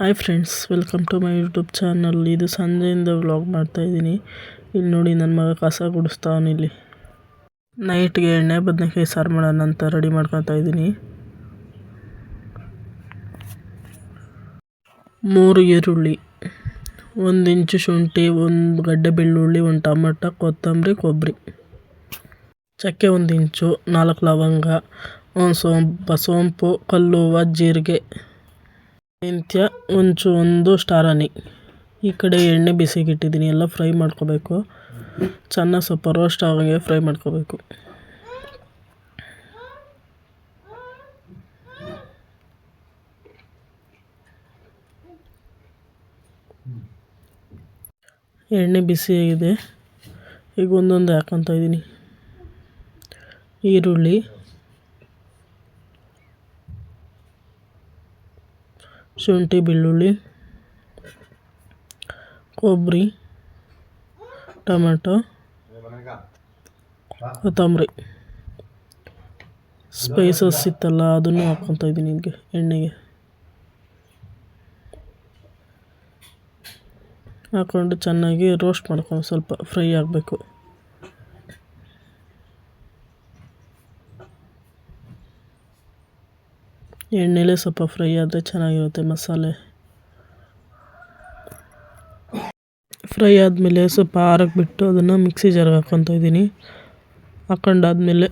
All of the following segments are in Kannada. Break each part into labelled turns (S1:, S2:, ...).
S1: Hi friends, welcome to my YouTube channel. ಇದು ಸಂಜೆಯಿಂದ ವ್ಲಾಗ್ ಮಾಡ್ತಾ ಇದ್ದೀನಿ. ಇಲ್ಲಿ ನೋಡಿ ನನ್ನ ಮಗ ಕಸ ಗುಡಿಸ್ತಾವನು ಇಲ್ಲಿ. ನೈಟ್ಗೆ ಎಣ್ಣೆ, ಬದನೆಕಾಯಿ ಸಾರು ಮಾಡೋಣ ಅಂತ ರೆಡಿ ಮಾಡ್ಕೊತಾ ಇದ್ದೀನಿ. ಮೂರು ಈರುಳ್ಳಿ, ಒಂದು ಇಂಚು ಶುಂಠಿ, ಒಂದು ಗಡ್ಡೆ ಬೆಳ್ಳುಳ್ಳಿ, ಒಂದು ಟೊಮೆಟೊ, ಕೊತ್ತಂಬರಿ, ಕೊಬ್ಬರಿ. ಚಕ್ಕೆ ಒಂದು ಇಂಚು, ನಾಲ್ಕು ಲವಂಗ, ಒಂದು ಸೋಂಪು ಸೋಂಪು ಕಲ್ಲುವ, ಜೀರಿಗೆ. ಮೆಂತ್ಯ ಒಂಚು ಒಂದು ಸ್ಟಾರ್ ಹನಿ ಈ ಕಡೆ ಎಣ್ಣೆ ಬಿಸಿಗೆ ಇಟ್ಟಿದ್ದೀನಿ ಎಲ್ಲ ಫ್ರೈ ಮಾಡ್ಕೋಬೇಕು. ಚೆನ್ನಾಗಿ ಸ್ವಲ್ಪ ರೋಸ್ಟ್ ಆಗೋಂಗೆ ಫ್ರೈ ಮಾಡ್ಕೋಬೇಕು. ಎಣ್ಣೆ ಬಿಸಿಯಾಗಿದೆ ಈಗ ಒಂದೊಂದು ಹಾಕ್ಕೊತಾ ಇದ್ದೀನಿ ಈರುಳ್ಳಿ. ಶುಂಠಿ, ಬೆಳ್ಳುಳ್ಳಿ, ಕೊಬ್ಬರಿ, ಟೊಮೆಟೊ, ಕೊತ್ತಂಬರಿ. ಸ್ಪೈಸಸ್ ಇತ್ತಲ್ಲ, ಅದನ್ನು ಹಾಕ್ಕೊತಾ ಇದ್ದೀನಿ ನಿಮಗೆ, ಎಣ್ಣೆಗೆ. ಹಾಕ್ಕೊಂಡು ಚೆನ್ನಾಗಿ ರೋಸ್ಟ್ ಮಾಡ್ಕೊಂಡು ಸ್ವಲ್ಪ ಫ್ರೈ ಆಗಬೇಕು. ಎಣ್ಣೆಲೇ ಸ್ವಲ್ಪ ಫ್ರೈ ಆದರೆ ಚೆನ್ನಾಗಿರುತ್ತೆ ಮಸಾಲೆ. ಫ್ರೈ ಆದಮೇಲೆ ಸ್ವಲ್ಪ ಆರಕ್ಕೆ ಬಿಟ್ಟು ಅದನ್ನು ಮಿಕ್ಸಿ ಜಾರ್ಗೆ ಹಾಕ್ಕೊತ ಇದ್ದೀನಿ. ಹಾಕೊಂಡಾದ್ಮೇಲೆ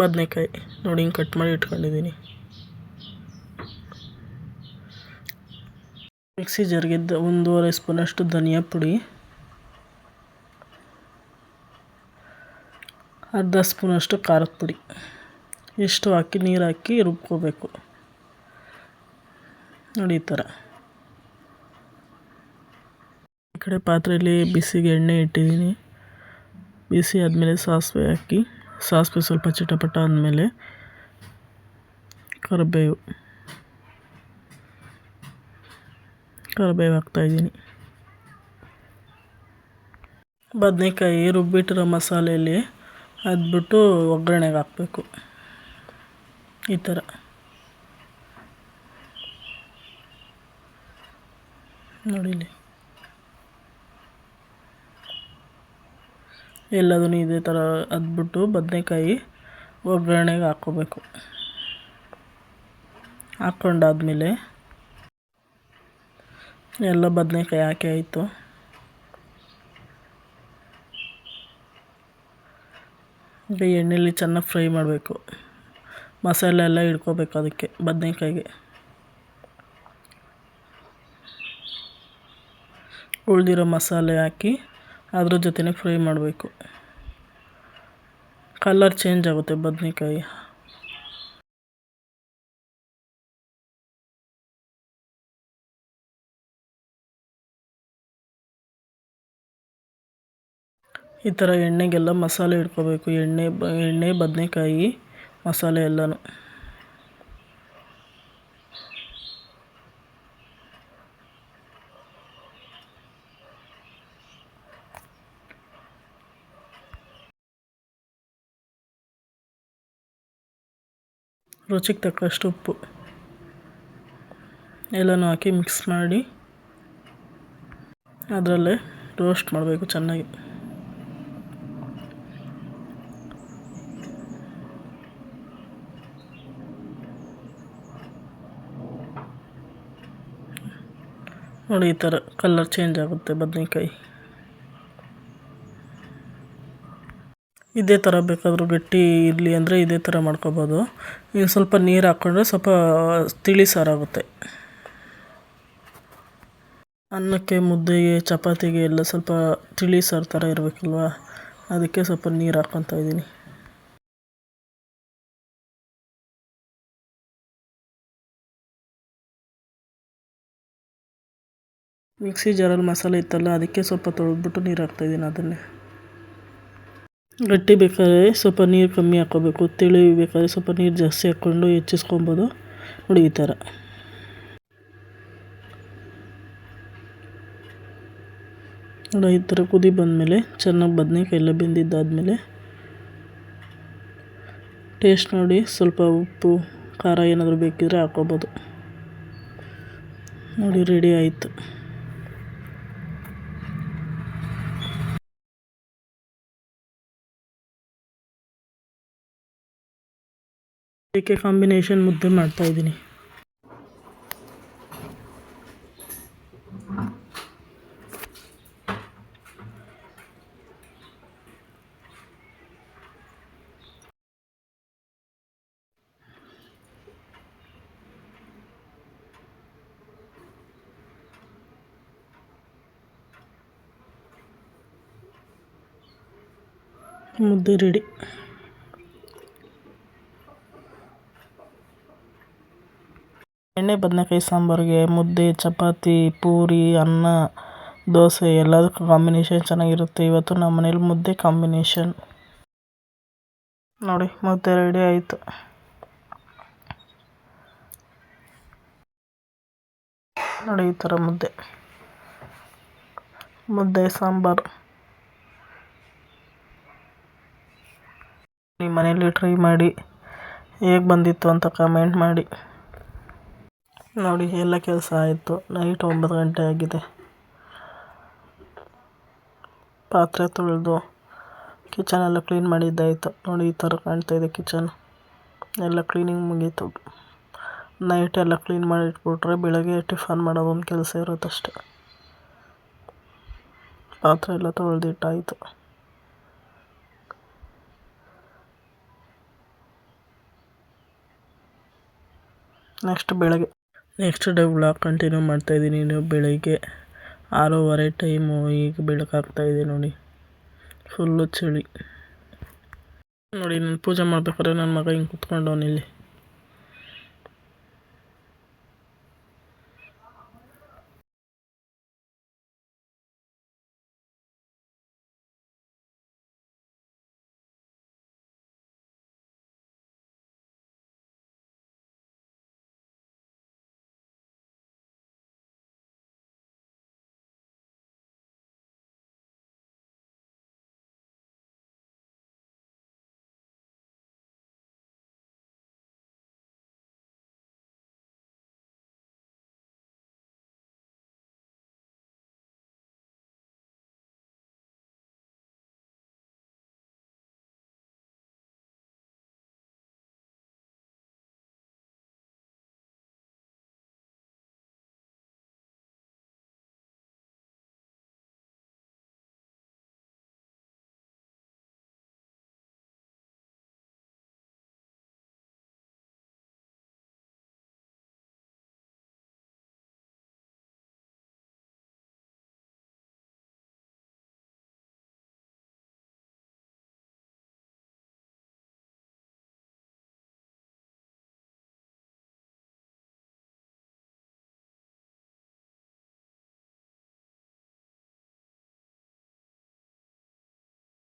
S1: ಬದನೆಕಾಯಿ ನೋಡಿ ಹಿಂಗೆ ಕಟ್ ಮಾಡಿ ಇಟ್ಕೊಂಡಿದ್ದೀನಿ. ಮಿಕ್ಸಿ ಜಾರ್ಗೆ ಒಂದೂವರೆ ಸ್ಪೂನಷ್ಟು ಧನಿಯಾ ಪುಡಿ. ಅರ್ಧ ಸ್ಪೂನಷ್ಟು ಖಾರದ ಪುಡಿ. ಇಷ್ಟು ಹಾಕಿ ನೀರು ಹಾಕಿ ರುಬ್ಕೋಬೇಕು. ನೋಡಿ ಈ ಥರ. ಈ ಕಡೆ ಪಾತ್ರೆಯಲ್ಲಿ ಬಿಸಿಗೆ ಎಣ್ಣೆ ಇಟ್ಟಿದ್ದೀನಿ. ಬಿಸಿ ಆದಮೇಲೆ ಸಾಸಿವೆ ಹಾಕಿ, ಸಾಸಿವೆ ಸ್ವಲ್ಪ ಚಿಟಪಟ ಆದಮೇಲೆ ಕರಿಬೇವು. ಕರಿಬೇವು ಹಾಕ್ತಾಯಿದ್ದೀನಿ ಬದನೆಕಾಯಿ ರುಬ್ಬಿಟ್ಟಿರೋ ಮಸಾಲೆಯಲ್ಲಿ ಅದ್ಬಿಟ್ಟು ಒಗ್ಗರಣೆಗೆ ಹಾಕಬೇಕು. ಈ ಥರ. ನೋಡಿ ಎಲ್ಲದನ್ನು ಇದೇ ಥರ ಅದ್ಬಿಟ್ಟು ಬದನೆಕಾಯಿ ಒಗ್ಗರಣೆಗೆ ಹಾಕ್ಕೋಬೇಕು. ಹಾಕ್ಕೊಂಡಾದ್ಮೇಲೆ ಎಲ್ಲ ಬದನೆಕಾಯಿ ಹಾಕಿ ಆಯಿತು. ಈಗ ಎಣ್ಣೆಯಲ್ಲಿ ಚೆನ್ನಾಗಿ ಫ್ರೈ ಮಾಡಬೇಕು. ಮಸಾಲೆ ಎಲ್ಲ ಹಿಡ್ಕೋಬೇಕು ಅದಕ್ಕೆ, ಬದನೆಕಾಯಿಗೆ. ಉಳಿದಿರೋ ಮಸಾಲೆ ಹಾಕಿ ಅದ್ರ ಜೊತೆನೇ ಫ್ರೈ ಮಾಡಬೇಕು. ಕಲರ್ ಚೇಂಜ್ ಆಗುತ್ತೆ ಬದನೆಕಾಯಿ. ಈ ಥರ ಎಣ್ಣೆಗೆಲ್ಲ ಮಸಾಲೆ ಇಟ್ಕೋಬೇಕು. ಎಣ್ಣೆ ಎಣ್ಣೆ, ಬದನೆಕಾಯಿ. ಮಸಾಲೆ ಎಲ್ಲನೂ. ರುಚಿಗೆ ತಕ್ಕಷ್ಟು ಉಪ್ಪು. ಎಲ್ಲನೂ ಹಾಕಿ ಮಿಕ್ಸ್ ಮಾಡಿ ಅದರಲ್ಲೇ ರೋಸ್ಟ್ ಮಾಡಬೇಕು ಚೆನ್ನಾಗಿ. ನೋಡಿ, ಈ ಥರ ಕಲರ್ ಚೇಂಜ್ ಆಗುತ್ತೆ ಬದನೆಕಾಯಿ. ಇದೇ ಥರ ಬೇಕಾದರೂ ಗಟ್ಟಿ ಇರಲಿ ಅಂದರೆ ಇದೇ ಥರ ಮಾಡ್ಕೋಬೋದು. ಇನ್ನು ಸ್ವಲ್ಪ ನೀರು ಹಾಕ್ಕೊಂಡ್ರೆ ಸ್ವಲ್ಪ ತಿಳಿ ಸಾರಾಗುತ್ತೆ. ಅನ್ನಕ್ಕೆ, ಮುದ್ದೆಗೆ, ಚಪಾತಿಗೆ ಎಲ್ಲ ಸ್ವಲ್ಪ ತಿಳಿ ಸಾರು ಥರ ಇರಬೇಕಲ್ವ? ಅದಕ್ಕೆ ಸ್ವಲ್ಪ ನೀರು ಹಾಕ್ಕೊತಾ ಇದ್ದೀನಿ. ಮಿಕ್ಸಿ ಜಾರಲ್ಲಿ ಮಸಾಲೆ ಇತ್ತಲ್ಲ, ಅದಕ್ಕೆ ಸ್ವಲ್ಪ ತೊಳೆದ್ಬಿಟ್ಟು ನೀರು ಹಾಕ್ತಾಯಿದ್ದೀನಿ ಅದನ್ನೇ. ಗಟ್ಟಿ ಬೇಕಾದ್ರೆ ಸ್ವಲ್ಪ ನೀರು ಕಮ್ಮಿ ಹಾಕ್ಕೋಬೇಕು ತಿಳಿ ಬೇಕಾದ್ರೆ ಸ್ವಲ್ಪ ನೀರು ಜಾಸ್ತಿ ಹಾಕ್ಕೊಂಡು ಹೆಚ್ಚಿಸ್ಕೊಬೋದು. ನೋಡಿ ಈ ಥರ. ನೋಡಿ ಈ ಥರ ಕುದಿ ಬಂದಮೇಲೆ ಚೆನ್ನಾಗಿ ಬದನೇಕಾಯಿ ಎಲ್ಲ ಬೆಂದಿದ್ದಾದಮೇಲೆ ಟೇಸ್ಟ್ ನೋಡಿ ಸ್ವಲ್ಪ ಉಪ್ಪು, ಖಾರ ಏನಾದರೂ ಬೇಕಿದ್ರೆ ಹಾಕ್ಕೋಬೋದು. ನೋಡಿ ರೆಡಿ ಆಯಿತು. ಇದಕ್ಕೆ ಕಾಂಬಿನೇಷನ್ ಮುದ್ದೆ ಮಾಡ್ತಾ ಇದ್ದೀನಿ. ಮುದ್ದೆ ರೆಡಿ ಎಣ್ಣೆ, ಬದನೆಕಾಯಿ ಸಾಂಬಾರಿಗೆ ಮುದ್ದೆ, ಚಪಾತಿ, ಪೂರಿ, ಅನ್ನ, ದೋಸೆ ಎಲ್ಲದಕ್ಕೂ ಕಾಂಬಿನೇಷನ್ ಚೆನ್ನಾಗಿರುತ್ತೆ. ಇವತ್ತು ನಮ್ಮ ಮನೇಲಿ ಮುದ್ದೆ ಕಾಂಬಿನೇಷನ್ ನೋಡಿ, ಮುದ್ದೆ ರೆಡಿ ಆಯಿತು. ನೋಡಿ, ಈ ಥರ ಮುದ್ದೆ. ಮುದ್ದೆ, ಸಾಂಬಾರು. ನಿಮ್ಮ ಮನೇಲಿ ಟ್ರೈ ಮಾಡಿ, ಹೇಗೆ ಬಂದಿತ್ತು ಅಂತ ಕಮೆಂಟ್ ಮಾಡಿ. ನೋಡಿ, ಎಲ್ಲ ಕೆಲಸ ಆಯಿತು. ನೈಟ್ ಒಂಬತ್ತು ಗಂಟೆ ಆಗಿದೆ. ಪಾತ್ರೆ ತೊಳೆದು ಕಿಚನ್ ಎಲ್ಲ ಕ್ಲೀನ್ ಮಾಡಿದ್ದಾಯಿತು. ನೋಡಿ, ಈ ಥರ ಕಾಣ್ತಾ ಇದೆ ಕಿಚನ್ ಎಲ್ಲ ಕ್ಲೀನಿಂಗ್ ಮುಗೀತು. ನೈಟ್ ಎಲ್ಲ ಕ್ಲೀನ್ ಮಾಡಿಟ್ಬಿಟ್ರೆ ಬೆಳಗ್ಗೆ ಟಿಫನ್ ಮಾಡೋದು ಒಂದು ಕೆಲಸ ಇರುತ್ತಷ್ಟೆ. ಪಾತ್ರೆ ಎಲ್ಲ ತೊಳೆದಿಟ್ಟಾಯಿತು. ನೆಕ್ಸ್ಟ್ ಬೆಳಗ್ಗೆ. ನೆಕ್ಸ್ಟ್ ಡೇ ವ್ಲಾಗ್ ಕಂಟಿನ್ಯೂ ಮಾಡ್ತಾಯಿದ್ದೀನಿ ನೀವು ಬೆಳಗ್ಗೆ ಆರೂವರೆ ಟೈಮು ಈಗ ಬೆಳಕಾಗ್ತಾಯಿದೆ ನೋಡಿ. ಫುಲ್ಲು ಚಳಿ. ನೋಡಿ, ನಾನು ಪೂಜೆ ಮಾಡ್ಬೇಕಾದ್ರೆ ನನ್ನ ಮಗ ಹಿಂಗೆ ಕುತ್ಕೊಂಡವನಿಲ್ಲಿ.